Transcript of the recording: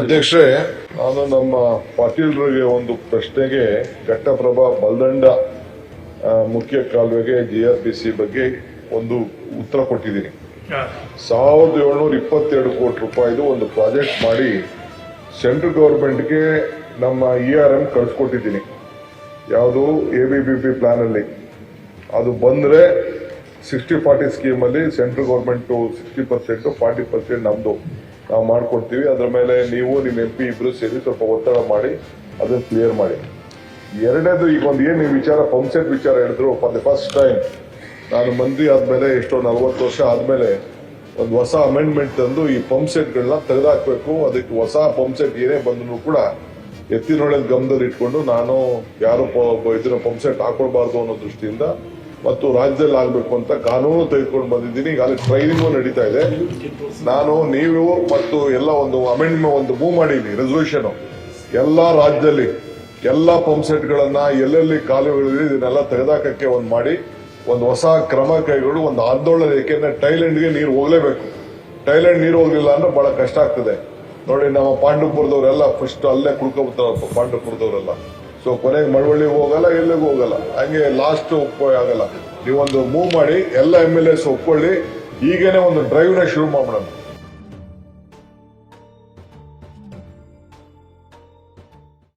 ಅಧ್ಯಕ್ಷರೇ ನಾನು ನಮ್ಮ ಪಾಟೀಲ್ರಿಗೆ ಒಂದು ಪ್ರಶ್ನೆಗೆ ಘಟ್ಟಪ್ರಭಾ ಬಲ್ದಂಡ ಮುಖ್ಯ ಕಾಲುವೆಗೆ ಜಿ ಆರ್ ಪಿ ಸಿ ಬಗ್ಗೆ ಒಂದು ಉತ್ತರ ಕೊಟ್ಟಿದ್ದೀನಿ. ಸಾವಿರದ ಏಳ್ನೂರ ಇಪ್ಪತ್ತೆರಡು ಕೋಟಿ ರೂಪಾಯಿದು ಒಂದು ಪ್ರಾಜೆಕ್ಟ್ ಮಾಡಿ ಸೆಂಟ್ರಲ್ ಗೌರ್ಮೆಂಟ್ಗೆ ನಮ್ಮ ಇ ಆರ್ ಎಂ ಕಳ್ಸಿಕೊಟ್ಟಿದ್ದೀನಿ. ಯಾವುದು ಎ ಬಿ ಬಿ ಪಿ ಪ್ಲಾನಲ್ಲಿ. ಅದು ಬಂದರೆ sixty forty ಸ್ಕೀಮಲ್ಲಿ central government sixty percent forty percent ನಮ್ದು. ನಾವು ಮಾಡ್ಕೊಡ್ತೀವಿ ಅದ್ರ ಮೇಲೆ ನೀವು ನಿಮ್ಮ ಎಂ ಪಿ ಇಬ್ರು ಸೇರಿ ಸ್ವಲ್ಪ ಒತ್ತಡ ಮಾಡಿ ಅದನ್ನ ಕ್ಲಿಯರ್ ಮಾಡಿ. ಎರಡನೇದು ಈಗ ಒಂದು ಏನು ವಿಚಾರ ಪಂಪ್ಸೆಟ್ ವಿಚಾರ ಹೇಳಿದ್ರು. ಫಾರ್ ದ ಫಸ್ಟ್ ಟೈಮ್ ನಾನು ಮಂತ್ರಿ ಆದಮೇಲೆ ಎಷ್ಟೋ ನಲ್ವತ್ತು ವರ್ಷ ಆದಮೇಲೆ ಒಂದು ಹೊಸ ಅಮೆಂಡ್ಮೆಂಟ್ ತಂದು ಈ ಪಂಪ್ ಸೆಟ್ಗಳನ್ನ ತೆಗೆದಾಕ್ಬೇಕು. ಅದಕ್ಕೆ ಹೊಸ ಪಂಪ್ ಸೆಟ್ ಏನೇ ಬಂದ್ರು ಕೂಡ ಎತ್ತಿನೊಳಗೆ ಗಮನದಲ್ಲಿ ಇಟ್ಕೊಂಡು ನಾನು ಯಾರು ಪಂಪ್ ಸೆಟ್ ಹಾಕೊಳ್ಬಾರ್ದು ಅನ್ನೋ ದೃಷ್ಟಿಯಿಂದ ಮತ್ತು ರಾಜ್ಯದಲ್ಲಿ ಆಗಬೇಕು ಅಂತ ಕಾನೂನು ತೆಗೆದುಕೊಂಡು ಬಂದಿದ್ದೀನಿ. ಈಗ ಅಲ್ಲಿ ಟ್ರೈನಿಂಗು ನಡೀತಾ ಇದೆ. ನಾನು, ನೀವು ಮತ್ತು ಎಲ್ಲ ಒಂದು ಅಮೆಂಡ್ಮೆಂಟ್ ಒಂದು ಮೂವ್ ಮಾಡಿದ್ದೀನಿ ರೆಸಲ್ಯೂಷನ್ ಎಲ್ಲ ರಾಜ್ಯದಲ್ಲಿ, ಎಲ್ಲ ಪಂಪ್ ಸೆಟ್ಗಳನ್ನ ಎಲ್ಲೆಲ್ಲಿ ಕಾಲುವೆಗಳಿದೆ ಇದನ್ನೆಲ್ಲ ತೆಗೆದಾಕಕ್ಕೆ ಒಂದು ಮಾಡಿ, ಒಂದು ಹೊಸ ಕ್ರಮ ಕೈಗೊಂಡು ಒಂದು ಆಂದೋಲನ ಏಕೆಂದ್ರೆ ಟೈಲೆಂಡ್ಗೆ ನೀರು ಹೋಗ್ಲೇಬೇಕು. ಟೈಲೆಂಡ್ ನೀರು ಹೋಗಲಿಲ್ಲ ಅಂದ್ರೆ ಬಹಳ ಕಷ್ಟ ಆಗ್ತದೆ. ನೋಡಿ, ನಮ್ಮ ಪಾಂಡುಪುರದವರೆಲ್ಲ ಫಸ್ಟ್ ಅಲ್ಲೇ ಕುಳ್ಕೊಬಿಡ್ತಾರಪ್ಪ ಪಾಂಡುಪುರದವರೆಲ್ಲ. ಸೊ ಕೊನೆಗೆ ಮಳವಳ್ಳಿ ಹೋಗಲ್ಲ, ಎಲ್ಲಿಗೂ ಹೋಗಲ್ಲ. ಹಂಗೆ ಲಾಸ್ಟ್ ಒಪ್ಪೋ ಆಗಲ್ಲ. ನೀವೊಂದು ಮೂವ್ ಮಾಡಿ, ಎಲ್ಲ ಎಂ ಎಲ್ ಎಸ್ ಒಪ್ಕೊಳ್ಳಿ, ಈಗೇನೆ ಒಂದು ಡ್ರೈವ್ನ ಶುರು ಮಾಡ್ಬಿಡೋಣ.